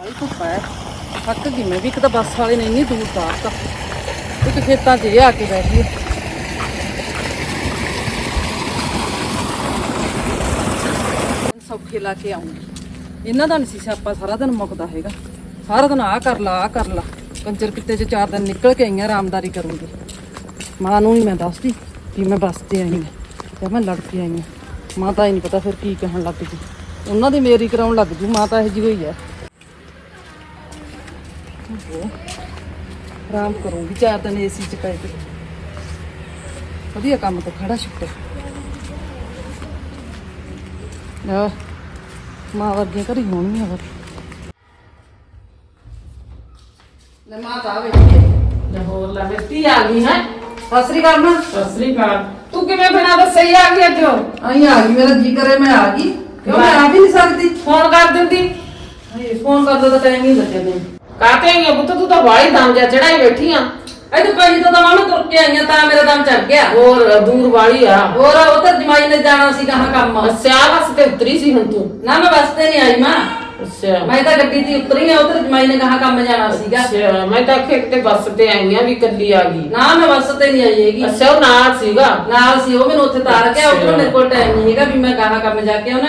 ਆਈ ਧੁੱਪ ਹੈ। ਥੱਕ ਗਈ ਮੈਂ ਵੀ, ਇੱਕ ਤਾਂ ਬੱਸ ਵਾਲੇ ਨੇ ਇੰਨੀ ਦੂਰ ਤਾਰਤਾ। ਇੱਕ ਖੇਤਾਂ 'ਚ ਇਹ ਆ ਕੇ ਬੈਠ ਗਈ ਸੌਖੇ ਲਾ ਕੇ ਆਉਂਗੀ। ਇਹਨਾਂ ਦਾ ਨਹੀਂ ਸਿਆਪਾ ਸਾਰਾ ਦਿਨ ਮੁੱਕਦਾ ਹੈਗਾ। ਸਾਰਾ ਦਿਨ ਆਹ ਕਰ ਲਾ, ਆਹ ਕਰ ਲਾ। ਕੰਜਰ ਕਿੱਤੇ 'ਚ ਚਾਰ ਦਿਨ ਨਿਕਲ ਕੇ ਆਈਆਂ, ਆਰਾਮਦਾਰੀ ਕਰੂੰਗੀ। ਮਾਂ ਨੂੰ ਹੀ ਮੈਂ ਦੱਸਦੀ ਕਿ ਮੈਂ ਬੱਸ ਤੇ ਆਈ ਹਾਂ ਤੇ ਮੈਂ ਲੜ ਕੇ ਆਈ ਹਾਂ। ਮਾਂ ਤਾਂ ਹੀ ਨਹੀਂ ਪਤਾ ਫਿਰ ਕੀ ਕਹਿਣ ਲੱਗ ਜੂ ਉਹਨਾਂ ਦੀ ਮੇਰੀ ਕਰਾਉਣ ਲੱਗ ਜੂ, ਮਾਂ ਤਾਂ ਇਹੋ ਜਿਹੀ ਹੋਈ ਹੈ ਓਹੋ, ਆਰਾਮ ਕਰੂੰਗੀ ਚਾਰ ਦਿਨ ਏਸੀ ਚ ਪੈ ਕੇ ਵਧੀਆ ਕੰਮ ਤੇ ਖੜਾ ਛੁੱਟੇ। ਆ ਮਾਂ ਵਰਗੀਆਂ ਘਰੀ ਹੋਣਗੀਆਂ ਹੋਰ। ਲੈ ਮਾਂ ਤਾਂ ਆਵੇ ਲਾਹੌਰ ਲਾ ਬੇਟੀ ਆ ਗਈ ਹੈ। ਸਤਿ ਸ੍ਰੀ ਅਕਾਲ ਮਾਂ। ਸਤਿ ਸ੍ਰੀ ਅਕਾਲ। ਤੂੰ ਕਿਵੇਂ ਬਣਾ ਦੱਸਿਆ ਹੀ ਆ ਗਈ ਅੱਜ? ਆਈ ਆ ਗਈ ਮੇਰਾ ਜੀ ਕਰੇ ਮੈਂ ਆ ਗਈ। ਕਿਉਂ ਮੈਂ ਆ ਵੀ ਨਹੀਂ ਸਕਦੀ? ਫੋਨ ਕਰ ਦਿੰਦੀ। ਹਾਏ ਫੋਨ ਕਰਦਾ ਤਾਂ ਟਾਈਮ ਹੀ ਲੱਗਿਆ ਮੈਨੂੰ। ਕਾਤੇ ਆਈ ਆ ਪੁੱਤ? ਤੂੰ ਤਾਂ ਬਾਹਲੀ ਦਮ ਜਾ ਚੜਾਈ ਬੈਠੀ ਆ। ਇਹ ਤਾਂ ਪਹਿਲੀ ਤਾਂ ਮੈਂ ਤੁਰ ਕੇ ਆਈਆਂ ਤਾਂ ਮੇਰਾ ਦਮ ਚੜ ਗਿਆ। ਹੋਰ ਦੂਰ ਵਾਲੀ ਆ। ਹੋਰ ਉਧਰ ਜਮਾਈ ਨੇ ਜਾਣਾ ਸੀ ਕਹਾਂ ਕੰਮ। ਸਿਆਲ ਵਾਸਤੇ ਉਤਰੀ ਸੀ ਹੁਣ ਤੂੰ? ਨਾ ਮੈਂ ਬੱਸ ਤੇ ਨਹੀਂ ਆਈ ਮਾਂ। ਅੱਛਾ। ਮੈਂ ਤਾਂ ਗੱਡੀ ਤੇ ਉਤਰੀ ਆ ਉਧਰ ਜਮਾਈ ਨੇ ਕਹਾਂ ਕੰਮ ਜਾਣਾ ਸੀਗਾ। ਅੱਛਾ ਮੈਂ ਤਾਂ ਆਖਿਆ ਕਿਤੇ ਬੱਸ ਤੇ ਆਈ ਆ ਵੀ ਕੱਲੀ ਆ ਗਈ। ਨਾ ਮੈਂ ਬੱਸ ਤੇ ਨਹੀਂ ਆਈ ਹੈਗੀ। ਅੱਛਾ ਉਹ ਨਾਲ ਸੀਗਾ? ਨਾਲ ਸੀ ਉਹ ਮੈਨੂੰ ਉੱਥੇ ਤਾਰ ਕੇ ਉਧਰ ਮੇਰੇ ਕੋਲ ਟਾਈਮ ਨਹੀਂ ਹੈਗਾ ਵੀ ਮੈਂ ਕਹਾਂ ਕੰਮ ਜਾ ਕੇ ਆਉਣਾ।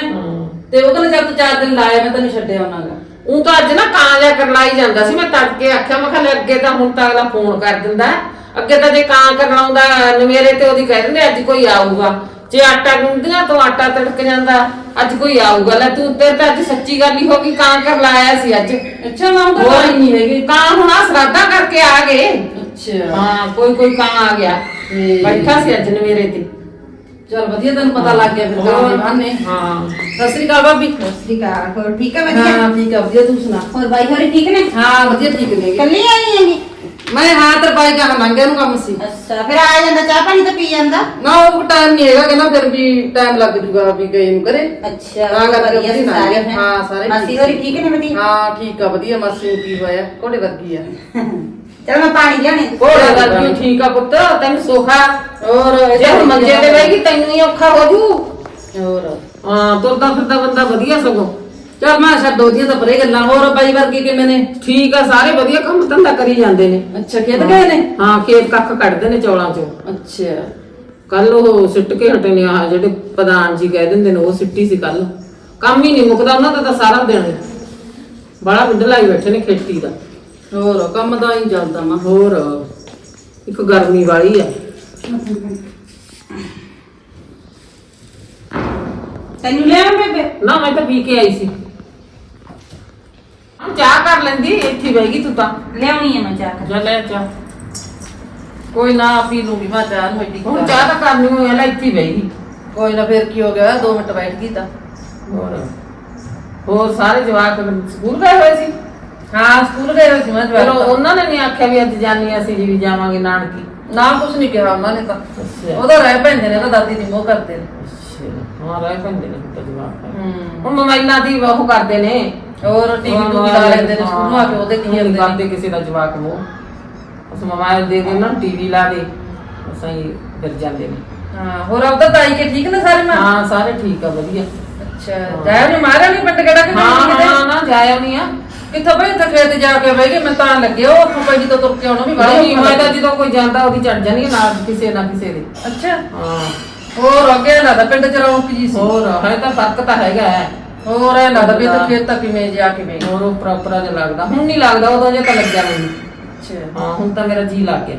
ਤੇ ਉਹ ਕਹਿੰਦੇ ਜਦ ਤੂੰ ਚਾਰ ਦਿਨ ਲਾਇਆ ਮੈਂ ਤੈਨੂੰ ਛੱਡਿਆ ਆਉਣਾਗਾ ਉਹ ਤਾਂ ਅੱਜ ਨਾ ਕਾਂ ਜਾ ਕਰਲਾਈ ਜਾਂਦਾ ਸੀ ਮੈਂ ਤੜਕੇ ਆਖਿਆ ਮੈਂ ਕਿਹਾ ਲੈ ਅੱਗੇ ਤਾਂ ਹੁਣ ਤਾਂ ਅਗਲਾ ਫੋਨ ਕਰ ਦਿੰਦਾ ਹੈ। ਅੱਗੇ ਤਾਂ ਜੇ ਕਾਂ ਕਰਲਾਉਂਦਾ ਨਵੇਰੇ ਤੇ ਉਹਦੀ ਕਹਿ ਦਿੰਦੇ ਅੱਜ ਕੋਈ ਆਊਗਾ। ਜੇ ਆਟਾ ਗੁੰਦੀਆਂ ਤੋਂ ਆਟਾ ਤੜਕ ਜਾਂਦਾ ਅੱਜ ਕੋਈ ਆਊਗਾ। ਲੈ ਤੂੰ ਤੇ ਤਾਂ ਅੱਜ ਸੱਚੀ ਗੱਲ ਹੀ ਹੋ ਗਈ ਕਾਂ ਕਰਲਾਇਆ ਸੀ ਅੱਜ। ਅੱਛਾ ਮੈਂ ਉਹ ਤਾਂ ਨਹੀਂ ਹੈਗੀ। ਕਾਂ ਹੁਣ ਆ ਸਰਾਦਾ ਕਰਕੇ ਆ ਗਏ। ਅੱਛਾ। ਹਾਂ ਕੋਈ ਕੋਈ ਕਾਂ ਆ ਗਿਆ। ਤੇ- ਬੈਠਾ ਸੀ ਅੱਜ ਨਵੇਰੇ ਤੇ। ਚਲ ਵਧੀਆ ਤੈਨੂੰ ਪਤਾ ਲੱਗ ਗਿਆ ਫਿਰ ਕੰਮ ਦੇ ਬਹਾਨੇ ਹਾਂ। ਸਤਿ ਸ੍ਰੀ ਅਕਾਲ ਭਾਬੀ। ਸਤਿ ਸ਼੍ਰੀ ਅਕਾਲ ਹੋਰ ਠੀਕ ਹੈ ਵਧੀਆ? ਹਾਂ ਠੀਕ ਆ ਵਧੀਆ ਤੂੰ ਸੁਣਾ? ਹੋਰ ਬਾਈ ਹੋਰੀ ਠੀਕ ਨੇ? ਹਾਂ ਵਧੀਆ ਠੀਕ ਨੇ। ਕੱਲੀ ਆਈ ਹੈਗੀ? ਮੈਂ ਹਾਂ ਤੇ ਬਾਈ ਕਹਾਂ ਲੰਘਿਆ ਨੂੰ ਕੰਮ ਸੀ। ਅੱਛਾ ਫਿਰ ਆ ਜਾਂਦਾ ਚਾਹ ਪਾਣੀ ਤਾਂ ਪੀ ਜਾਂਦਾ? ਨਾ ਉਹ ਟਾਈਮ ਨਹੀਂ ਹੈਗਾ ਕਹਿੰਦਾ ਫਿਰ ਵੀ ਟਾਈਮ ਲੱਗ ਜੂਗਾ ਵੀ ਗਏ ਨੂੰ ਕਰੇ ਅੱਛਾ ਹਾਂ, ਗੱਲ ਵਧੀਆ ਵਧੀਆ ਨਾਲ ਸਾਰੇ ਹੈ। ਹਾਂ, ਸਾਰੇ ਮਾਸੀ ਠੀਕ ਹੋਰੀ ਠੀਕ ਨੇ ਵਧੀਆ? ਹਾਂ ਠੀਕ ਆ ਵਧੀਆ ਮਾਸੀ ਨੂੰ ਕੀ ਹੋਇਆ? ਕੋੜੇ ਵਰਗੀ ਆ। ਚਲ ਮੈਂ ਪਾਣੀ ਲਿਆਣੇ ਕੋੜਾ ਗੱਲ ਵੀ ਠੀਕ ਆ ਪੁੱਤ ਤੈਨੂੰ ਸੋਖਾ। ਹੋਰ ਜੇ ਹੁਣ ਮੰਜੇ ਤੇ ਬੈਠੀ ਤੈਨੂੰ ਹੀ ਔਖਾ ਹੋ ਜੂ ਹੋਰ। ਹਾਂ ਤੁਰਦਾ ਫਿਰਦਾ ਬੰਦਾ ਵਧੀਆ ਸਗੋਂ। ਚਲ ਮੈਂ ਛੱਡ ਉਹਦੀਆਂ ਤਾਂ ਪਰੇ ਗੱਲਾਂ ਹੋਰ ਬਾਈ ਵਰਗੀ ਕਿਵੇਂ ਨੇ? ਠੀਕ ਆ ਸਾਰੇ ਵਧੀਆ ਕੰਮ ਧੰਦਾ ਕਰੀ ਜਾਂਦੇ ਨੇ। ਅੱਛਾ ਖੇਤ ਗਏ ਨੇ? ਹਾਂ ਖੇਤ ਕੱਖ ਕੱਢਦੇ ਨੇ ਚੌਲਾਂ ਚੋਂ। ਅੱਛਾ। ਕੱਲ ਉਹ ਸਿੱਟ ਕੇ ਹਟੇ ਨੇ ਆ ਜਿਹੜੇ ਪ੍ਰਧਾਨ ਜੀ ਕਹਿ ਦਿੰਦੇ ਨੇ ਉਹ ਸਿੱਟੀ ਸੀ ਕੱਲ ਕੰਮ ਹੀ ਨਹੀਂ ਮੁੱਕਦਾ ਉਹਨਾਂ ਦਾ ਤਾਂ ਸਾਰਾ ਦਿਨ ਬੜਾ ਵਿੱਢ ਲਾਈ ਬੈਠੇ ਨੇ ਖੇਤੀ ਦਾ। ਹੋਰ ਕੰਮ ਤਾਂ ਹੀ ਚੱਲਦਾ ਮਾ ਹੋਰ। ਇੱਕ ਗਰਮੀ ਵਾਲੀ ਆ। ਤੈਨੂੰ ਲਿਆਵਾਂ ਬੇਬੇ? ਨਾ ਮੈਂ ਤਾਂ ਪੀ ਕੇ ਆਈ ਸੀ। ਹਾਂ ਚਾਹ ਕਰ ਲੈਂਦੀ ਇੱਥੇ ਬਹਿ ਗਈ ਤੂੰ ਤਾਂ। ਲਿਆਉਣੀ ਹੈ ਮੈਂ ਚਾਹ ਜਾ ਲੈ ਚਾਹ। ਕੋਈ ਨਾ ਪੀ ਲੂੰਗੀ ਮੈਂ ਚਾਹ ਨੂੰ ਐਡੀ ਹੁਣ ਚਾਹ। ਤਾਂ ਕਰਨੀ ਹੋਈ ਆ ਲੈ ਇੱਥੇ ਬਹਿ ਗਈ। ਕੋਈ ਨਾ ਫਿਰ ਕੀ ਹੋ ਗਿਆ 2 ਮਿੰਟ ਬੈਠ ਗਈ ਤਾਂ। ਹੋਰ। ਹੋਰ ਸਾਰੇ ਜਵਾਕ ਸਕੂਲ ਗਏ ਹੋਏ ਸੀ? ਹਾਂ ਸਕੂਲ ਗਏ ਹੋਏ ਸੀ ਮੈਂ ਚਲੋ ਜਵਾਬ ਉਹਨਾਂ ਨੇ ਨਹੀਂ ਆਖਿਆ ਵੀ ਅੱਜ ਜਾਣੀ ਅਸੀਂ ਜੀ ਵੀ ਜਾਵਾਂਗੇ ਨਾਨਕੀ। ਨਾ ਕੁਝ ਨਹੀਂ ਕਿਹਾ ਉਹਨਾਂ ਨੇ ਤਾਂ। ਅੱਛਾ। ਉਹਦਾ ਰਹਿ ਪੈਂਦੇ ਨੇ ਉਹਦਾ ਦਾਦੀ ਦੀ ਮੋਹ ਕਰਦੇ ਨੇ। ਹਾਂ ਰਹਿ ਪੈਂਦੇ ਨੇ ਪੁੱਤ ਜਵਾਕ ਹੂੰ। ਹੁਣ ਮੋਬਾਈਲਾਂ ਦੀ ਉਹ ਕਰਦੇ ਨੇ। ਹੋਰ ਟੀਵੀ ਟੂਵੀ ਲਾ ਲੈਂਦੇ ਨੇ ਸਕੂਲ ਨੂੰ ਆ ਕੇ ਉਹਦੇ ਕੀ ਜਾਂਦੇ ਕਰਦੇ ਕਿਸੇ ਦਾ ਜਵਾਕ ਮੋਹ। ਉਸ ਮੋਬਾਈਲ ਦੇ ਦੇ ਨੂੰ ਟੀਵੀ ਲਾ ਦੇ। ਅਸਾਂ ਹੀ ਫਿਰ ਜਾਂਦੇ ਨੇ। ਹਾਂ ਹੋਰ ਆਪਦਾ ਤਾਈ ਕੇ ਠੀਕ ਨੇ ਸਾਰੇ ਮਾਂ? ਹਾਂ ਸਾਰੇ ਠੀਕ ਆ ਵਧੀਆ। ਅੱਛਾ। ਜਾਇਆ ਨਹੀਂ ਮਾਰਿਆ ਨਹੀਂ ਪਿੰਡ ਕਿਹੜਾ ਕਿ ਹਾਂ ਹਾਂ ਨਾ ਜਾਇਆ ਨਹੀਂ ਆ। ਕਿੱਥੋਂ ਬਈ? ਇੱਥੇ ਖੇਤ ਜਾ ਕੇ ਬਹਿ ਗਏ ਮੈਂ ਤਾਂ ਲੱਗਿਆ ਉਹ ਉੱਥੋਂ ਭਾਈ ਜੀ ਤੋਂ ਤੁਰ ਕੇ ਆਉਣਾ ਵੀ ਬੜਾ ਨਹੀਂ ਮੈਂ ਤਾਂ ਜਦੋਂ ਕੋਈ ਜਾਂਦਾ ਉਹਦੀ ਚੜ ਜਾਣੀ ਆ ਨਾਲ ਕਿਸੇ ਨਾ ਕਿਸੇ ਦੇ। ਅੱਛਾ। ਹਾਂ। ਹੋਰ ਅੱਗੇ ਲੱਗਦਾ ਪਿੰਡ ਚ ਰੌਣਕ ਜੀ ਸੀ। ਹੋਰ ਹੈ ਤਾਂ ਫ਼ਰਕ ਤਾਂ ਹੈਗਾ ਹੈ। ਹੋਰ ਇਹ ਲੱਗਦਾ ਵੀ ਇੱਥੇ ਖੇਤ ਤੱਕ ਕਿਵੇਂ ਜਾ ਕੇ ਬਹਿ ਗਏ ਹੋਰ ਉਪਰਾ ਉਪਰਾ ਜਿਹਾ ਲੱਗਦਾ। ਹੁਣ ਨਹੀਂ ਲੱਗਦਾ ਉਦੋਂ ਜੇ ਤਾਂ ਲੱਗਿਆ ਮੈਨੂੰ ਅੱਛਾ। ਹਾਂ ਹੁਣ ਤਾਂ ਮੇਰਾ ਜੀ ਲੱਗ ਗਿਆ।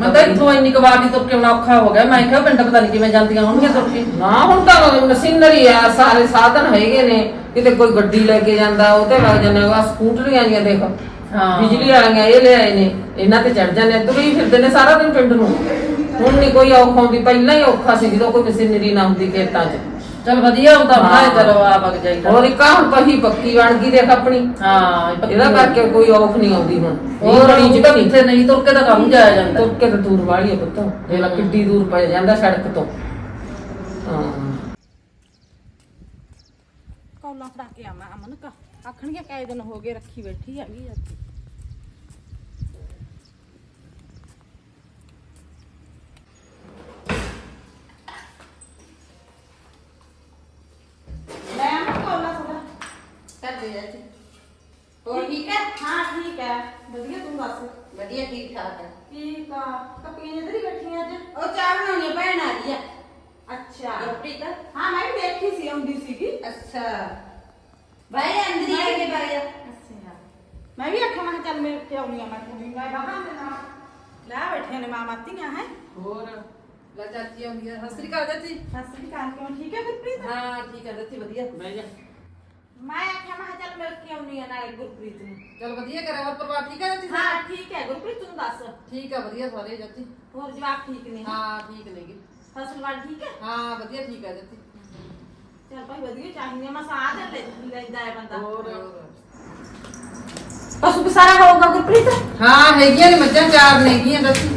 ਮੈਂ ਤਾਂ ਇੱਥੋਂ ਇੰਨੀ ਕੁ ਵਾਰ ਦੀ ਤੁਰ ਕੇ ਆਉਣਾ ਔਖਾ ਹੋ ਗਿਆ। ਮੈਂ ਕਿਹਾ ਪਿੰਡ ਪਤਾ ਨਹੀਂ ਕਿਵੇਂ ਜਾਂਦੀਆਂ ਹੋਣਗੀਆਂ ਤੁਰ ਕੇ। ਨਾ ਹੁਣ ਤਾਂ ਮਸ਼ੀਨਰੀ ਆ ਸਾਰੇ ਸਾਧਨ ਹੈਗੇ ਨੇ। ਕਿਤੇ ਕੋਈ ਗੱਡੀ ਲੈ ਕੇ ਜਾਂਦਾ ਉਹ ਤੇ ਲੱਗ ਜਾਂਦੇ ਆ ਸਕੂਟਰੀਆਂ ਆਈਆਂ ਦੇਖ। ਹਾਂ। ਬਿਜਲੀ ਵਾਲੀਆਂ ਇਹ ਲੈ ਆਏ ਨੇ। ਇਹਨਾਂ ਤੇ ਚੜ ਜਾਂਦੇ ਆ। ਤੁਰੀ ਫਿਰਦੇ ਨੇ ਸਾਰਾ ਦਿਨ ਪਿੰਡ ਨੂੰ। ਹੁਣ ਨਹੀਂ ਕੋਈ ਔਖ ਆਉਂਦੀ। ਪਹਿਲਾਂ ਹੀ ਔਖਾ ਸੀ ਜਦੋਂ ਕੋਈ ਮਸ਼ੀਨਰੀ ਨਾ ਹੁੰਦੀ ਖੇਤਾਂ 'ਚ। ਚਲ ਵਧੀਆ ਹੁੰਦਾ। ਬਣਾਏ ਚਲੋ ਆ ਵਗ ਜਾਈਦਾ ਹੋਰ ਇੱਕ ਆਹ ਹੁਣ ਪਹੀ ਪੱਕੀ ਬਣ ਗਈ ਦੇਖ ਆਪਣੀ। ਹਾਂ ਇਹ ਇਹਦਾ ਕਰਕੇ ਕੋਈ ਔਖ ਨਹੀਂ ਆਉਂਦੀ ਹੁਣ। ਹੋਰ ਉਹ ਤਾਂ ਕਿੱਥੇ ਨਹੀਂ ਤੁਰ ਕੇ ਤਾਂ ਕੰਮ ਜਾਇਆ ਜਾਂਦਾ। ਤੁਰ ਕੇ ਤਾਂ ਦੂਰ ਵਾਲੀ ਹੈ ਪੁੱਤ। ਇਹ ਲਾ ਕਿੱਡੀ ਦੂਰ ਪੈ ਜਾਂਦਾ ਸੜਕ ਤੋਂ। ਹਾਂ। ਕੌਲਾ ਫੜਾ ਕੇ ਆਵਾਂ ਅਮਨ ਕਾ। ਆਖਣਗੇ ਕਈ ਦਿਨ ਹੋ ਗਏ ਰੱਖੀ ਬੈਠੀ ਹੈਗੀ ਅੱਜ ਲੈ ਆ ਕੋਲਾ ਥੋੜਾ ਕਰ ਦੇ ਜਾ ਦੱਸ ਵਧੀਆ ਠੀਕ ਠਾਕ ਹੈ ਠੀਕ ਆ ਕੱਪੀਆਂ ਜਿੱਧਰ ਹੀ ਬੈਠੀਆਂ ਅੱਜ ਉਹ ਚਾਹ ਬਣਾਉਣੀ ਆ, ਭੈਣ ਆ ਗਈ ਆ ਅੱਛਾ ਗੁਰਪ੍ਰੀਤ ਹਾਂ ਮੈਂ ਵੀ ਦੇਖੀ ਸੀ ਆਉਂਦੀ ਸੀਗੀ ਅੱਛਾ ਬਾਈ ਅੰਦਰ ਹੀ ਆ ਕੇ ਬਾਈ ਅੱਛਾ ਮੈਂ ਵੀ ਆਖਿਆ ਮੈਂ ਕਿਹਾ ਚੱਲ ਮਿਲ ਕੇ ਆਉਣੀ ਆ ਮੈਂ ਕੁੜੀ ਮੈਂ ਬਾਹਾਂ ਦੇ ਨਾਲ। ਲੈ ਬੈਠੀਆਂ ਨੇ ਮਾਂ ਮਾਤੀਆਂ ਹੈ? ਹੋਰ ਲੈ ਚਾਚੀ ਆਉਂਦੀ ਆ। ਸਤਿ ਸ੍ਰੀ ਅਕਾਲ ਚਾਚੀ। ਸਤਿ ਸ੍ਰੀ ਅਕਾਲ ਕਿਉਂ ਠੀਕ ਹੈ ਗੁਰਪ੍ਰੀਤ? ਹਾਂ ਠੀਕ ਹੈ ਚਾਚੀ ਵਧੀਆ। ਬਹਿ ਜਾ। ਮੈਂ ਆਖਿਆ ਮੈਂ ਕਿਹਾ ਚੱਲ ਮਿਲ ਕੇ ਆਉਣੀ ਆ ਨਾਲੇ ਗੁਰਪ੍ਰੀਤ ਨੂੰ। ਚਲ ਵਧੀਆ ਕਰਿਆ ਹੋਰ ਪਰਿਵਾਰ ਠੀਕ ਹੈ ਚਾਚੀ ਹਾਂ ਠੀਕ ਹੈ। ਗੁਰਪ੍ਰੀਤ ਤੂੰ ਦੱਸ। ਠੀਕ ਆ ਵਧੀਆ ਸਾਰੇ ਚਾਚੀ। ਹੋਰ ਜਵਾਬ ਠੀਕ ਨੇ? ਹਾਂ ਠੀਕ ਨੇਗੇ। ਫਸਲ ਵਾਲ ਠੀਕ ਹੈ? ਹਾਂ ਵਧੀਆ ਠੀਕ ਹੈ ਚਾਚੀ। ਚੱਲ ਭਾਈ ਵਧੀਆ ਚਾਹੀਦੀ ਆ ਮੈਂ ਸਾਹ ਦੇ ਲੈ ਲੈਂਦਾ ਹੈ ਬੰਦਾ। ਹੋਰ। ਪਸ਼ੂ ਸਾਰਾ ਹੋਊਗਾ ਗੁਰਪ੍ਰੀਤ? ਹਾਂ ਹੈਗੀਆਂ ਨੇ ਮੱਝਾਂ ਚਾਰ ਨੇਗੀਆਂ ਚਾਚੀ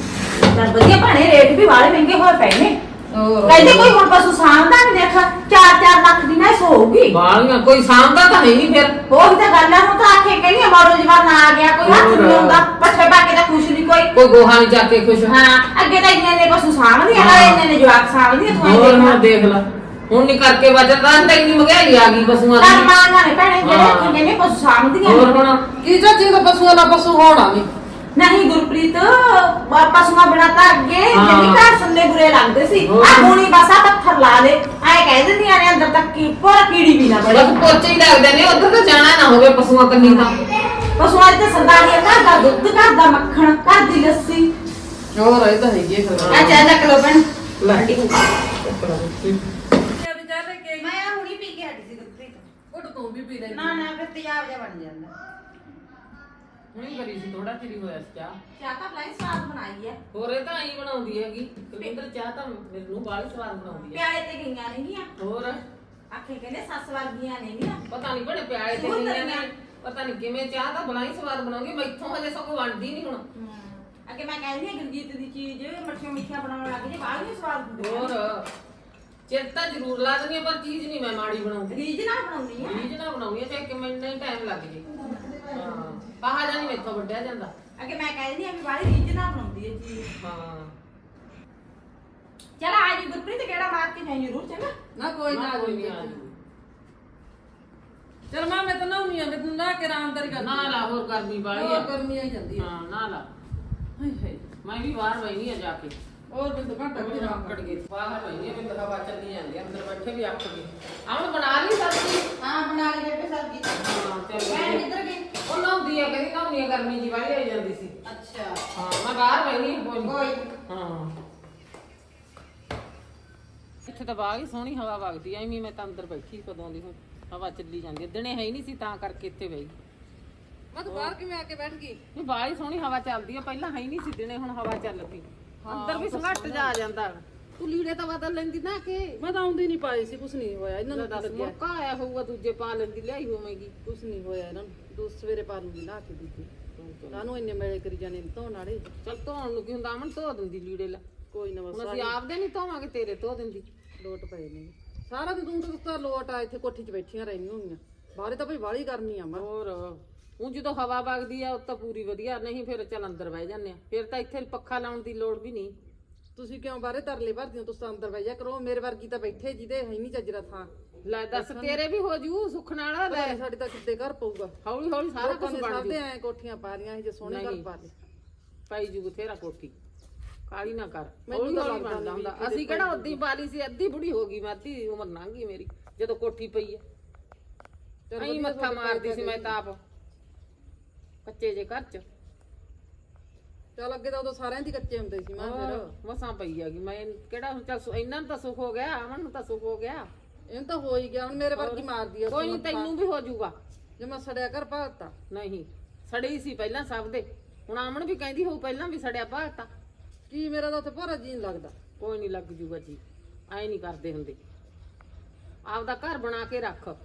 ਚੱਲ ਵਧੀਆ ਭਾਣੇ ਰੇਟ ਵੀ ਵਾਲੇ ਮਹਿੰਗੇ ਹੋਏ ਪਏ ਨੇ। ਕਹਿੰਦੇ ਕੋਈ ਹੁਣ ਪਸ਼ੂ ਸਾਂਭਦਾ ਨਹੀਂ ਦੇਖ 4-4 ਲੱਖ ਦੀ ਮੈਸ ਹੋਊਗੀ ਬਾਲੀਆਂ ਕੋਈ ਸਾਂਭਦਾ ਤਾਂ ਹੈ ਨਹੀਂ ਫਿਰ। ਉਹ ਤਾਂ ਗੱਲ ਹੈ ਹੁਣ ਤਾਂ ਆਖੇ ਕਹਿੰਦੀ ਆ, ਮਾਰੋ ਜਵਾਨ ਆ ਗਿਆ ਕੋਈ ਹੱਥ। ਨਹੀਂ ਆਉਂਦਾ ਪੱਠੇ ਪਾ ਕੇ ਤਾਂ ਖੁਸ਼ ਨਹੀਂ ਕੋਈ। ਕੋਈ ਗੋਹਾ ਨਹੀਂ ਜਾ ਕੇ ਖੁਸ਼। ਹਾਂ ਅੱਗੇ ਤਾਂ ਇੰਨੇ ਨੇ ਪਸ਼ੂ ਸਾਂਭਦੀਆਂ ਨਾਲੇ ਇੰਨੇ ਨੇ ਜਵਾਕ ਸਾਂਭਦੀਆਂ ਤੂੰ ਹੋਰ ਹੁਣ ਦੇਖ ਲੈ। ਹੁਣ ਨਹੀਂ ਕਰਕੇ ਬਚਦਾ ਤਾਂ ਇੰਨੀ ਮਹਿੰਗਾਈ ਆ ਗਈ ਪਸ਼ੂਆਂ ਤਾਂ ਦੀ ਮਾਂ ਨੇ ਭੈਣੇ ਜਿਹੜੇ ਹਾਂ। ਕਿੰਨੇ ਨੇ ਪਸ਼ੂ ਸਾਂਭਦੀਆਂ ਹੋਰ ਨੇ। ਹੁਣ ਕੀ ਚਾਚੀ ਦਾ ਪਸ਼ੂਆਂ ਦਾ ਪਸ਼ੂ ਹੋਣਾ ਨਹੀਂ ਨਹੀਂ ਗੁਰਪ੍ਰੀਤ ਬ- ਪਸ਼ੂਆਂ ਬਿਨਾ ਤਾਂ ਅੱਗੇ ਹਾਂ। ਘਰ ਸੁਣਨੇ ਬੁਰੇ ਲੱਗਦੇ ਸੀ। ਹੋਰ। ਆ ਹੁਣੀ ਬਸ ਆ ਪੱਥਰ ਲਾ ਦੇ। ਐ ਕਹਿ ਦਿੰਦੀਆਂ ਨੇ ਅੰਦਰ ਤੱਕ ਕੀ ਪੂਰਾ ਕੀੜੀ ਵੀ ਨਾ ਬੜੇ। ਬਸ ਪੋਚੇ ਹੀ ਲੱਗਦੇ ਨੇ ਉਧਰ ਤਾਂ ਜਾਣਾ ਨਾ ਹੋਵੇ ਪਸ਼ੂਆਂ ਕੰਨੀ ਤਾਂ। ਪਸ਼ੂਆਂ ਦੇ ਸਰਦਾਰੀਆਂ ਘਰ ਦਾ ਦੁੱਧ ਘਰ ਦਾ ਮੱਖਣ ਘਰ ਦੀ ਲੱਸੀ। ਹੋਰ ਇਹ ਤਾਂ ਹੈਗੀ ਫਿਰ। ਆ ਚਾਹ ਚੱਕ ਲੋ ਭੈਣ। ਲੈ ਮੈਂ ਆ ਹੁਣੀ ਪੀ ਕੇ ਹਟੀ ਸੀ ਗੁਰਪ੍ਰੀਤ ਘੁੱਟ ਤੂੰ ਵੀ ਪੀ ਲੈ ਨਾ ਨਾ ਫਿਰ ਤੇਜ਼ਾਬ ਜਿਹਾ ਬਣ ਜਾਂਦਾ। ਹੁਣੀ ਕਰੀ ਸੀ ਥੋੜਾ ਚਿਰ ਹੀ ਹੋਇਆ ਸੀ ਚਾਹ। ਚਾਹ ਤਾਂ ਬਲਾਈ ਸਵਾਦ ਬਣਾਈ ਹੈ ਹੋਰ ਇਹ ਤਾਂ ਐਂ ਬਣਾਉਂਦੀ ਹੈਗੀ ਕੁਲਿੰਦਰ ਚਾਹ ਤਾਂ ਮੈਨੂੰ ਬਾਹਲੀ ਸਵਾਦ ਬਣਾਉਂਦੀ ਹੈ ਪਿਆਲੇ ਤੇ ਗਈਆਂ ਨੇਗੀਆਂ ਹੋਰ? ਆਖੇ ਕਹਿੰਦੇ ਸੱਸ ਵਰਗੀਆਂ ਨੇਗੀਆਂ ਪਤਾ ਨਹੀਂ ਬੜੇ ਪਿਆਲੇ ਤੇ ਗਈਆਂ ਨੇ। ਪਤਾ ਨਹੀਂ ਕਿਵੇਂ ਚਾਹ ਤਾਂ ਹੀ ਸਵਾਦ ਬਣਾਉਂਦੀ ਮੈਥੋਂ ਹਜੇ ਸਗੋਂ ਵੰਡਦੀ ਨਹੀਂ ਹੁਣ। ਅੱਗੇ ਮੈਂ ਕਹਿੰਦੀ ਹਾਂ ਗੁਰਜੀਤ ਦੀ ਚੀਜ਼ ਮੱਠੀਆਂ ਮਿੱਠੀਆਂ ਬਣਾਉਣ ਲੱਗ ਜੇ ਬਾਹਰ ਵੀ ਸਵਾਦ ਹੁੰਦੀ ਹੋਰ? ਚਿਰ ਤਾਂ ਜ਼ਰੂਰ ਲਾ ਦਿੰਦੀ ਹਾਂ, ਪਰ ਚੀਜ਼ ਨਹੀਂ ਮੈਂ ਮਾੜੀ ਬਣਾਉਂਦੀ। ਰੀਜ ਨਾਲ ਬਣਾਉਣੀ ਆ? ਚੀਜ਼ ਨਾ ਬਣਾਉਣੀ ਹੈ, ਚਾਹੇ ਕਿੰਨਾ ਹੀ ਟਾਈਮ ਲੱਗ ਜੇ। ਹਾਂ ਬਾਹਰ ਜਾਨੀ ਮੈਥੋਂ ਵੱਡਿਆ ਜਾਂਦਾ। ਅੱਗੇ ਮੈਂ ਕਹਿੰਦੀ ਹਾਂ ਵੀ ਬਾਹਰ ਰੀਜ ਨਾਲ ਬਣਾਉਂਦੀ ਹੈ ਚੀਜ਼। ਹਾਂ। ਚਲ ਆ ਜੀ ਗੁਰਪ੍ਰੀਤ ਕਿਹੜਾ ਮਾਰ ਕੇ ਜਾਈ? ਜ਼ਰੂਰ ਚੰਗਾ ਨਾ ਕੋਈ ਨਾ ਕੋਈ ਨਹੀਂ ਆ। ਚਲ ਮਾਂ ਮੈਂ ਤਾਂ ਨਹਾਉਣੀ ਆ ਮੈਂ ਤੈਨੂੰ ਨਾ ਕੇ ਆਰਾਮਦਾਰੀ ਕਰ ਨਾ ਲਾ ਹੋਰ ਗਰਮੀ ਵਾਲੀ ਹੋਰ ਆ। ਗਰਮੀ ਆਈ ਜਾਂਦੀ ਆ। ਹਾਂ ਨਾ ਲਾ। ਹਾਏ ਹਾਏ। ਮੈਂ ਵੀ ਬਾਹਰ ਬੈਣੀ ਆ ਜਾ ਕੇ। ਹੋਰ ਬਿੰਦ ਘੰਟਾ ਵੀ ਆਰਾਮ ਆਕੜ ਗਈ। ਬਾਹਰ ਬੈਣੀ ਆ ਬਿੰਦ ਹਵਾ ਚੱਲੀ ਜਾਂਦੀ ਆ, ਅੰਦਰ ਬੈਠੇ ਵੀ ਆਕੜ ਗਏ ਆਉਣ ਬਣਾ ਲਈ ਸਬਜ਼ੀ? ਹਾਂ ਬਣਾ ਲਈ ਬੇਬੇ ਸਬਜ਼ੀ। ਹਾਂ ਚੱਲ ਭੈਣ ਵਧੀਆ। ਕਿੱਧਰ ਗਈ? ਉਹ ਨਹਾਉਂਦੀ ਆ ਕਹਿੰਦੀ ਨਹਾਉਂਦੀ ਆ ਗਰਮੀ ਦੀ ਵਾਲੀ ਆਈ ਜਾਂਦੀ ਸੀ। ਅੱਛਾ। ਹਾਂ ਮੈਂ ਬਾਹਰ ਬੈਣੀ ਕੋਈ ਨੀ। ਕੋਈ ਹਾਂ। ਇੱਥੇ ਤਾਂ ਬਾਹਰ ਹੀ ਸੋਹਣੀ ਹਵਾ ਵਗਦੀ ਐਵੇਂ ਮੈਂ ਤਾਂ ਅੰਦਰ ਬੈਠੀ ਕਦੋਂ ਦੀ ਹੁਣ। ਹਵਾ ਚੱਲੀ ਜਾਂਦੀ। ਦਿਨੇ ਹੈ ਹੀ ਨਹੀਂ ਸੀ ਤਾਂ ਕਰਕੇ ਇੱਥੇ ਗਈ। ਮੈਂ ਤਾਂ ਬਾਹਰ ਕਿਵੇਂ ਆ ਕੇ ਬੈਠ ਗਈ? ਨਹੀਂ ਬਾਹਰ ਹੀ ਸੋਹਣੀ ਹਵਾ ਚੱਲਦੀ ਆ ਪਹਿਲਾਂ ਹੈ ਹੀ ਨਹੀਂ ਸੀ ਦਿਨੇ ਹੁਣ ਹਵਾ ਚੱਲ ਪਈ ਅੰਦਰ ਵੀ ਸੰਘੱਟ ਜਾ ਆ ਜਾਂਦਾ ਤੂੰ ਲੀੜੇ ਤਾਂ ਬਦਲ ਲੈਂਦੀ ਨਾ ਕਿ। ਮੈਂ ਤਾਂ ਆਉਂਦੀ ਨਹੀਂ ਪਾਈ ਸੀ ਕੁਛ ਨਹੀਂ ਹੋਇਆ ਇਹਨਾਂ ਨੂੰ ਦੱਸ ਲੱਗਿਆ। ਮੌਕਾ ਆਇਆ ਹੋਊਗਾ ਦੂਜੇ ਪਾ ਲੈਂਦੀ ਲਿਆਈ ਹੋਵੇਂਗੀ। ਕੁਛ ਨਹੀਂ ਹੋਇਆ ਇਹਨਾਂ ਨੂੰ। ਦੋ ਸਵੇਰੇ ਪਾ ਲੂੰਗੀ ਨਾ ਕੇ ਦਿੱਤੀ ਕਾਹਨੂੰ ਇੰਨੇ ਮੇਲੇ ਕਰੀ ਜਾਣੇ ਨੇ ਧੋਣ ਵਾਲੇ। ਚਲ ਧੋਣ ਨੂੰ ਕੀ ਹੁੰਦਾ ਅਮਨ ਧੋ ਦਿੰਦੀ ਲੀੜੇ ਲੈ। ਕੋਈ ਨਾ ਹੁਣ ਅਸੀਂ ਆਪਦੇ ਨਹੀਂ ਧੋਵਾਂਗੇ ਤੇਰੇ ਧੋ ਦਿੰਦੀ। ਲੋਟ ਪਏ ਨੇ। ਸਾਰਾ ਦਿਨ ਤੂੰ ਤਾਂ ਲੋਟ ਆ ਇੱਥੇ ਕੋਠੀ 'ਚ ਬੈਠੀਆਂ ਰਹਿੰਦੀਆਂ ਹੋਈਆਂ। ਬਾਹਰੇ ਤਾਂ ਭਈ ਬਾਹਲੀ ਕਰਨੀ ਆ ਮੈਂ ਹੋਰ। ਉਹ ਜਦੋਂ ਹਵਾ ਵਗਦੀ ਆ ਉਹ ਤਾਂ ਪੂਰੀ ਵਧੀਆ ਨਹੀਂ ਫਿਰ ਚੱਲ ਅੰਦਰ ਬਹਿ ਜਾਂਦੇ ਆ। ਫਿਰ ਤਾਂ ਇੱਥੇ ਪੱਖਾ ਲਾਉਣ ਦੀ ਲੋੜ ਵੀ ਨਹੀਂ। ਤੁਸੀਂ ਕਿਉਂ ਬਾਹਰੇ ਤਰਲੇ ਭਰਦੀ ਹੋ? ਤੁਸੀਂ ਤਾਂ ਅੰਦਰ ਬਹਿ ਜਾ ਕਰੋ। ਮੇਰੇ ਵਰਗੀ ਤਾਂ ਬੈਠੇ ਜਿਹਦੇ ਹੈ ਨਹੀਂ ਚੱਜਰਾ ਥਾਂ। ਲੈ ਦੱਸ ਤੇਰੇ ਵੀ ਹੋ ਜੂ ਸੁੱਖ ਨਾਲ ਲੈ। ਸਾਡੇ ਤਾਂ ਕਿੱਦੇ ਘਰ ਪਊਗਾ। ਹੌਲੀ ਹੌਲੀ ਸਾਰਾ ਕੁਝ ਬਣ ਜੂ। ਐ ਕੋਠੀਆਂ ਪਾ ਲੀਆਂ ਸੀ ਜੇ ਸੋਹਣੇ ਘਰ ਨਹੀਂ। ਪਾ ਲਏ। ਪਾਈ ਜੂ ਬਥੇਰਾ ਕੋਠੀ। ਕਾਲੀ ਨਾ ਕਰ। ਮੈਨੂੰ ਹੌਲੀ ਤਾਂ ਹੌਲੀ ਲੱਗਦਾ ਬਣਦਾ ਹੁੰਦਾ। ਅਸੀਂ ਕਿਹੜਾ ਅੱਧੀ ਪਾਲੀ ਸੀ ਅੱਧੀ ਬੁੜੀ ਹੋ ਗਈ ਮੈਂ ਅੱਧੀ ਉਮਰ ਲੰਘ ਗਈ ਮੇਰੀ ਜਦੋਂ ਕੋਠੀ ਪਈ ਐ ਵਧੀਆ ਮੱਥਾ ਮਾਰਦੀ ਸੀ ਮੈਂ ਤਾਂ ਆਪ। ਕੱਚੇ ਜੇ ਘਰ ਚ। ਚੱਲ ਅੱਗੇ ਤਾਂ ਉਦੋਂ ਸਾਰਿਆਂ ਦੀ ਕੱਚੇ ਹੁੰਦੇ ਸੀ ਮੈਂ ਫਿਰ ਮਸਾਂ ਪਈ ਹੈਗੀ। ਮੈਂ ਕਿਹੜਾ ਹੁਣ ਚੱਲ ਸੁ- ਇਹਨਾਂ ਨੂੰ ਤਾਂ ਸੁੱਖ ਹੋ ਗਿਆ ਅਮਨ ਨੂੰ ਤਾਂ ਸੁੱਖ ਹੋ ਗਿਆ। ਇਹਨੂੰ ਤਾਂ ਹੋ ਹੀ ਗਿਆ ਹੁਣ ਮੇਰੇ ਵਰਗੀ ਮਾਰਦੀ ਆ ਕੋਈ ਨਹੀਂ ਤੈਨੂੰ ਵੀ ਹੋ ਜਾਊਗਾ। ਜੇ ਮੈਂ ਸੜਿਆ ਘਰ ਭਾਲਤਾ। ਨਹੀਂ ਸੜੀ ਸੀ ਪਹਿਲਾਂ ਸਭ ਦੇ। ਹੁਣ ਅਮਨ ਵੀ ਕਹਿੰਦੀ ਹੋਊ ਪਹਿਲਾਂ ਵੀ ਸੜਿਆ ਭਾਲਤਾ। ਕੀ ਮੇਰਾ ਤਾਂ ਉੱਥੇ ਭੋਰਾ ਜੀ ਨੀ ਲੱਗਦਾ। ਕੋਈ ਨਹੀਂ ਲੱਗ ਜੂਗਾ ਜੀ। ਐ ਨਹੀਂ ਕਰਦੇ ਹੁੰਦੇ। ਆਪਦਾ ਘਰ ਬਣਾ ਕੇ ਰੱਖ।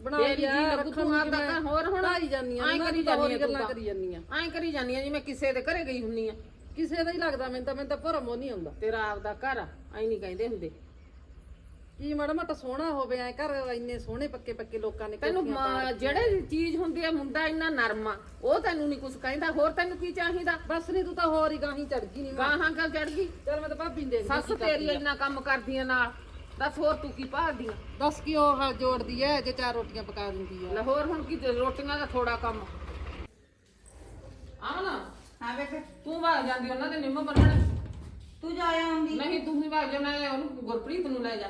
ਬਣਾ ਜੇ ਵੀ ਲਿਆ ਜੀ ਲੱਗੂ ਰੱਖਣ ਤੂੰ ਨੂੰ ਆਪਦਾ ਕਿਵੇਂ? ਘਰ ਹੋਰ ਹੁਣ ਢਾਈ ਜਾਂਦੀਆਂ ਐਂ ਨੇ ਨਾ, ਕਰੀ ਤੂੰ ਤਾਂ ਹੋਰ ਜਾਂਦੀ ਆ ਤੂੰ ਗੱਲਾਂ ਤਾਂ। ਕਰੀ ਜਾਂਦੀਆਂ ਐਂ ਕਰੀ ਜਾਂਦੀ ਆ ਜਿਵੇਂ ਕਿਸੇ ਦੇ ਘਰੇ ਗਈ ਹੁੰਨੀ ਆ। ਕਿਸੇ ਦਾ ਹੀ ਲੱਗਦਾ ਮੈਨੂੰ ਤਾਂ ਮੈਨੂੰ ਤਾਂ ਭੋਰਾ ਮੋਹ ਨਹੀਂ ਆਉਂਦਾ। ਤੇਰਾ ਆਪਦਾ ਘਰ ਆ ਐਂ ਨਹੀਂ ਕਹਿੰਦੇ ਹੁੰਦੇ। ਕੀ ਮਾੜਾ ਮੋਟਾ ਸੋਹਣਾ ਹੋਵੇ ਐ ਘਰ ਇੰਨੇ ਸੋਹਣੇ ਪੱਕੇ ਪੱਕੇ ਲੋਕਾਂ ਨੇ ਤੈਨੂੰ ਕੋਠੀਆਂ ਪਾ ਮ- ਜਿਹੜੇ ਚੀਜ਼ ਹੁੰਦੀ ਆ ਮੁੰਡਾ ਇੰਨਾ ਨਰਮ ਆ ਉਹ ਤੈਨੂੰ ਨਹੀਂ ਕੁਝ ਕਹਿੰਦਾ ਹੋਰ ਤੈਨੂੰ ਕੀ ਚਾਹੀਦਾ? ਬਸ ਨਹੀਂ ਤੂੰ ਤਾਂ ਹੋਰ ਹੀ ਗਾਹੀਂ ਚੜ ਗਈ ਨਹੀਂ ਮੈਂ। ਗਾਹਾਂ ਕਾ ਚੜ ਗਈ? ਚੱਲ ਮੈਂ ਤਾਂ ਭਾਬੀ ਸੱਸ ਤੇਰੀ ਇੰਨਾ ਕੰਮ ਕਰਦੀ ਆ ਨਾਲ। ਦੱਸ ਹੋਰ ਤੂੰ ਕੀ ਭਾਲਦੀ ਆ? ਦੱਸ ਕੀ ਉਹ ਹਲ ਜੋੜਦੀ ਐ ਜੇ ਚਾਰ ਰੋਟੀਆਂ ਪਕਾ ਦਿੰਦੀ ਐ। ਲੈ ਹੋਰ ਹੁਣ ਕੀ ਰੋਟੀਆਂ ਦਾ ਥੋੜਾ ਕੰਮ। ਆਮਨ ਹਾਂ ਬੇਬੇ। ਤੂੰ ਭਾਗ ਜਾਂਦੀ ਉਹਨਾਂ ਦੇ ਨਿੰਮ ਬੰਨਣ। ਤੂੰ ਜਾ ਆਉਂਦੀ। ਨਹੀਂ ਤੂੰ ਹੀ ਭਾਗ ਜਾ ਨਾ ਉਹਨੂੰ ਗੁਰਪ੍ਰੀਤ ਨੂੰ ਲੈ ਜਾ।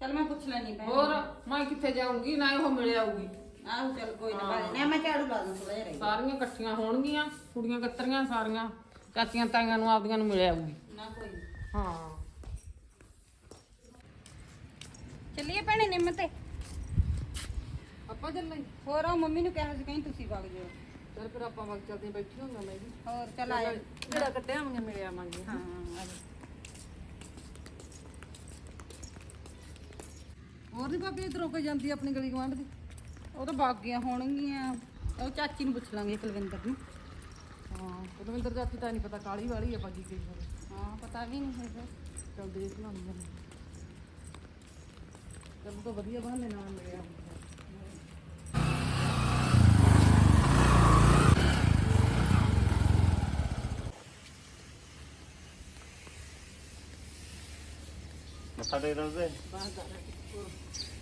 ਚੱਲ ਮੈਂ ਪੁੱਛ ਲੈਣੀ ਪੈ ਹੋਰ ਮੈਂ ਕਿੱਥੇ ਜਾਊਂਗੀ ਨਾ ਉਹ ਮਿਲ ਆਊਗੀ। ਆਹੋ ਚੱਲ ਕੋਈ ਨਾ ਨਾ ਮੈਂ ਝਾੜੂ ਲਾ ਦੂੰ ਥੋੜਾ ਜਿਹਾ ਰਹਿ ਗਿਆ। ਸਾਰੀਆਂ ਇਕੱਠੀਆਂ ਹੋਣਗੀਆਂ ਕੁੜੀਆਂ ਕੱਤਰੀਆਂ ਸਾਰੀਆਂ ਚਾਚੀਆਂ ਤਾਈਆਂ ਨੂੰ ਆਪਦੀਆਂ ਨੂੰ ਮਿਲ ਆਊਗੀ। ਨਾ ਕੋਈ ਨੀ। ਹਾਂ। ਚੱਲੀਏ ਭੈਣੇ ਨਿੰਮ ਤੇ? ਆਪਾਂ ਚੱਲਾਂ ਹੋਰ ਉਹ ਮੰਮੀ ਨੂੰ ਕਿਹਾ ਸੀ ਕਹੀਂ ਤੁਸੀਂ ਵਗ ਜਾਓ। ਚੱਲ ਫਿਰ ਆਪਾਂ ਵਗ ਚੱਲਦੇ ਹਾਂ, ਬੈਠੀ ਹੋਵਾਂਗਾ ਮੈਂ ਵੀ। ਹੋਰ ਚੱਲ ਆਇਆ ਜਿਹੜਾ ਕੱਟਿਆ ਆਵਾਂਗੇ ਮਿਲ ਆਵਾਂਗੇ। ਹਾਂ ਆ ਜਾ। ਹੋਰ ਨਹੀਂ ਭਾਬੀ ਇਧਰੋਂ ਕੋਈ ਜਾਂਦੀ ਆ ਆਪਣੀ ਗਲੀ ਗਵਾਂਢ ਦੀ? ਉਹ ਤਾਂ ਵਗ ਗਈਆਂ ਹੋਣਗੀਆਂ। ਉਹ ਚਾਚੀ ਨੂੰ ਪੁੱਛ ਲਾਂਗੇ ਕੁਲਵਿੰਦਰ ਨੂੰ। ਹਾਂ ਕੁਲਵਿੰਦਰ ਜਾਤੀ ਤਾਂ ਨਹੀਂ ਪਤਾ ਕਾਲੀ ਵਾਲੀ ਆ ਬਾਗੀ ਕਈ ਵਾਰ। ਹਾਂ ਪਤਾ ਵੀ ਨਹੀਂ ਹੈਗਾ। ਚੱਲ ਦੇਖ ਲਾਂਗੇ। ਜਦ ਤੋਂ ਵਧੀਆ ਬਹਾਨੇ ਨਾਲ ਮਿਲਿਆ। ਮੱਥਾ ਟੇਕ ਦਿੰਦੇ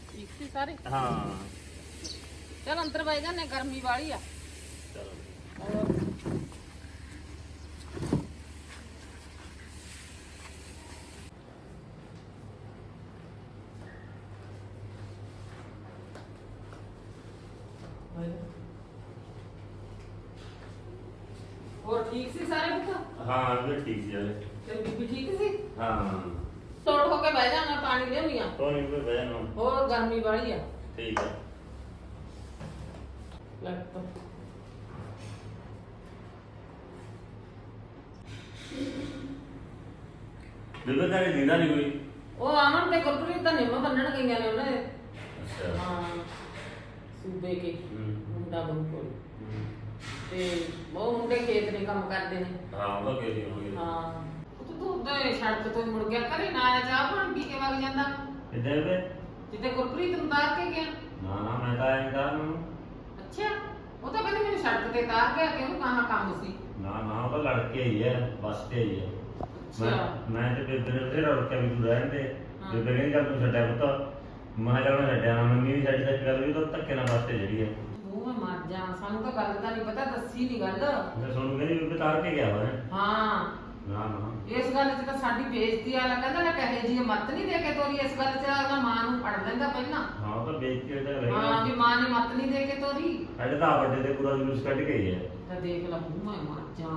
ਠੀਕ ਸੀ ਸਾਰੇ? ਹਾਂ। ਚਲ ਅੰਦਰ ਬਹਿ ਜਾਂਦੇ ਗਰਮੀ ਵਾਲੀ ਆ ਚਲੋ ਹੋਰ ਠੀਕ ਸੀ ਸਾਰੇ ਪੁੱਤ? ਹਾਂ ਵੀ ਠੀਕ ਸੀ ਹਲੇ। ਤੇ ਬੀਬੀ ਠੀਕ ਸੀ? ਹਾਂ। ਤੋੜ ਹੋ ਕੇ ਬਹਿ ਜਾ ਮੈਂ ਪਾਣੀ ਲਿਆਉਣੀ ਆ? ਕੋਈ ਨਹੀਂ ਕੋਈ ਬਹਿ ਜਾਣਾ। ਹੋਰ ਗਰਮੀ ਵਾਲੀ ਆ। ਠੀਕ ਹੈ ਲੈ ਤਾ ਬੀਬੇ ਘਰੇ ਦਿੰਦਾ ਨਹੀਂ ਕੋਈ? ਉਹ ਆਮਨ ਤੇ ਗੁਰਪ੍ਰੀਤ ਤਾਂ ਨਿੰਮ ਬੰਨਣ ਗਈਆਂ ਨੇ ਉਹਨਾਂ। ਅੱਛਾ। ਹਾਂ। ਸੂਬੇ ਕੇ ਹੂੰ। ਮੁੰਡਾ ਬਹੂ ਕੋਲ ਹੂੰ। ਤੇ ਉਹ ਮੁੰਡੇ ਖੇਤ ਦੇ ਕੰਮ ਕਰਦੇ ਨੇ। ਹਾਂ ਉਹ ਤਾਂ ਗਏ ਹੋਣਗੇ ਹਾਂ। ਤੂੰ ਤੂੰ ਉਹਦੇ ਸੜਕ ਤੋਂ ਮੁੜ ਗਿਆ ਘਰੇ ਨਾ ਆਇਆ ਚਾਹ ਪਾਣੀ ਪੀ ਕੇ ਵਗ ਜਾਂਦਾ। ਇੱਧਰ ਬੀਬੇ ਜਿੱਤੇ ਗੁਰਪ੍ਰੀਤ ਨੂੰ ਤਾਰ ਕੇ ਗਿਆ। ਨਾ ਨਾ ਮੈਂ ਤਾਂ ਆਇਆ ਤਾਂ ਨੂੰ ਅੱਛਾ ਉਹ ਤਾਂ ਕਹਿੰਦੇ ਮੈਨੂੰ ਸੜਕ ਤੇ ਤਾਰ ਕੇ ਆ ਕਿ ਉਹਨੂੰ ਕਹਾਂ ਕੰਮ ਸੀ? ਨਾ ਨਾ ਉਹ ਤਾਂ ਲੜ ਕੇ ਆਈ ਹੈ ਬੱਸ ਤੇ ਆਈ ਹੈ ਮੈਂ ਅੱਛਾ। ਮੈਂ ਤੇ ਬੇਬੇ ਨੇ ਬਥੇਰਾ ਰੋਕਿਆ ਵੀ ਤੂੰ ਰਹਿਣ ਦੇ। ਹਾਂ। ਬੇਬੇ ਕਹਿੰਦੀ ਚੱਲ ਤੂੰ ਛੱਡਿਆ ਪੁੱਤ। ਮੈਂ ਮੈਂ ਛੱਡਿਆ ਮੰਮੀ ਵੀ ਸਾਡੀ ਸੱਚ ਗੱਲ ਤਾਂ ਧੱਕੇ ਨਾਲ ਬੱਸ ਤੇ ਜਿਹੜੀ ਹੈ ਉਹ ਮੈਂ ਮਰ ਜਾ ਸਾਨੂੰ ਤਾਂ ਗੱਲ ਦਾ ਨਹੀਂ ਪਤਾ ਦੱਸੀ ਨਹੀਂ ਗੱਲ। ਮੈਂ ਸੁਣ ਕਹਿੰਦੀ ਬੇਬੇ ਤਾਰ ਕੇ ਗਿਆ ਵਾ ਹਾਂ। ਨਾ ਨਾ। ਇਸ ਗੱਲ 'ਚ ਤਾਂ ਸਾਡੀ ਬੇਇੱਜ਼ਤੀ ਆ ਕਹਿੰਦਾ ਨਾ ਕਹੇ ਜੀ ਮੱਤ ਨਹੀਂ ਦੇ ਕੇ ਤੋਰੀ ਇਸ ਗੱਲ 'ਚ ਅਗਲਾ ਮਾਂ ਨੂੰ ਫੜ ਲੈਂਦਾ ਪਹਿਲਾਂ। ਹਾਂ ਉਹ ਤਾਂ ਬੇਇੱਜ਼ਤੀ ਹੋ ਜਾ ਹਾਂ ਰਹੀ ਵੀ ਮਾਂ ਨੇ ਮੱਤ ਨਹੀਂ ਦੇ ਕੇ ਤੋਰੀ। ਸਾਡੇ ਤਾਂ ਵੱਡੇ ਤੇ ਪੂਰਾ ਜਲੂਸ ਕੱਢ ਕੇ ਗਈ ਹੈ ਤਾਂ ਦੇਖ ਲਾ ਹੂੰ ਮੈਂ ਮਰ ਜਾ।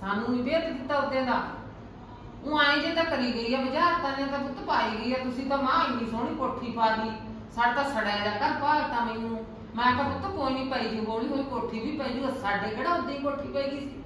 ਸਾਨੂੰ ਨਹੀਂ ਵੇਤ ਦਿੱਤਾ ਉਹਦੇ ਦਾ। ਉਹ ਆਏ ਜੇ ਤਾਂ ਕਰੀ ਗਈ ਆ ਬੁਝਾਰਤਾਂ ਨੇ ਤਾਂ ਪੁੱਤ ਪਾਈ ਗਈ ਆ, ਤੁਸੀਂ ਤਾਂ ਮਾਂ ਇੰਨੀ ਸੋਹਣੀ ਕੋਠੀ ਪਾ ਲਈ ਸਾਡਾ ਤਾਂ ਸੜਿਆ ਜਾ ਘਰ ਭਾਲਤਾ ਮੈਨੂੰ। ਮੈਂ ਕਿਹਾ ਪੁੱਤ ਕੋਈ ਨਹੀਂ ਪਈ ਜੀ ਹੌਲੀ ਹੌਲੀ ਕੋਠੀ ਵੀ ਪਈ ਜੂ, ਸਾਡੇ ਕਿਹੜਾ ਉਦਾਂ ਹੀ ਕੋਠੀ ਪਈ ਗਈ ਸੀ?